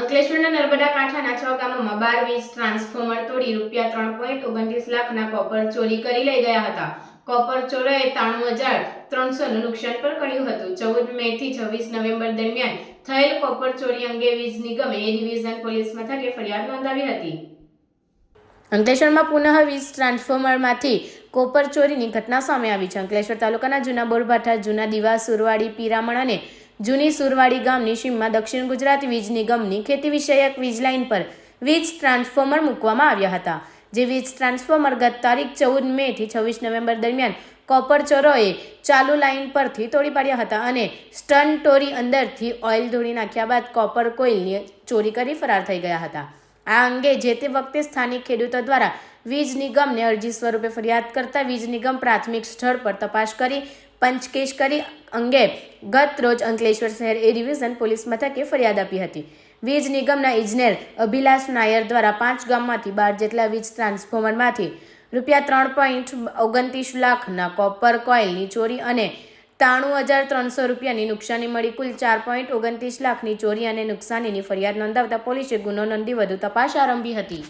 અંકલેશ્વરના નર્મદા કાંઠાના છ ગામોમાં બાર વીજ, ટ્રાન્સફોર્મર તોડી રૂપિયા ત્રણ પોઈન્ટ ઓગણત્રીસ લાખના કોપર ચોરી કરી લઈ ગયા હતા. કોપર ચોરોએ ત્રાણું હજાર ત્રણસોનું નુકસાન પણ કર્યું હતું. ચૌદ મે થી છવ્વીસ નવેમ્બર દરમિયાન થયેલ કોપર ચોરી અંગે વીજ નિગમે એ ડિવિઝન પોલીસ મથકે ફરિયાદ નોંધાવી હતી. અંકલેશ્વરમાં પુનઃ વીજ ટ્રાન્સફોર્મરમાંથી કોપર ચોરીની ઘટના સામે આવી છે. અંકલેશ્વર તાલુકાના જૂના બોરભાઠા, જૂના દીવા, સુરવાડી, પીરામણ અને જૂની સુરવાડી ગામની સીમમાં દક્ષિણ ગુજરાત વીજ નિગમની ખેતી વિષયક વીજ લાઇન પર વીજ ટ્રાન્સફોર્મર મૂકવામાં આવ્યા હતા, જે વીજ ટ્રાન્સફોર્મર ગત તારીખ ચૌદ મે થી છવ્વીસ નવેમ્બર દરમિયાન કોપર ચોરોએ ચાલુ લાઇન પરથી તોડી પાડ્યા હતા અને સ્ટન ટોરી અંદરથી ઓઇલ ધોળી નાખ્યા બાદ કોપર કોઇલની ચોરી કરી ફરાર થઈ ગયા હતા. આ અંગે જે તે વખતે સ્થાનિક ખેડૂતો દ્વારા વીજ નિગમને અરજી સ્વરૂપે ફરિયાદ કરતા વીજ નિગમ પ્રાથમિક સ્થળ પર તપાસ કરી, પંચકેશ કરી અંગે ગત રોજ અંકલેશ્વર શહેર એ ડિવિઝન પોલીસ મથકે ફરિયાદ આપી હતી. વીજ નિગમના ઇજનેર અભિલાષ નાયર દ્વારા પાંચ ગામમાંથી બાર જેટલા વીજ ટ્રાન્સફોર્મરમાંથી રૂપિયા ત્રણ પોઈન્ટ ઓગણત્રીસ લાખના કોપર કોઇલની ચોરી અને ત્રાણું હજાર ત્રણસો રૂપિયાની નુકસાની મળી. કુલ ચાર પોઈન્ટ ઓગણત્રીસ લાખની ચોરી અને નુકસાનીની ફરિયાદ નોંધાવતા પોલીસે ગુનો નોંધી વધુ તપાસ આરંભી હતી.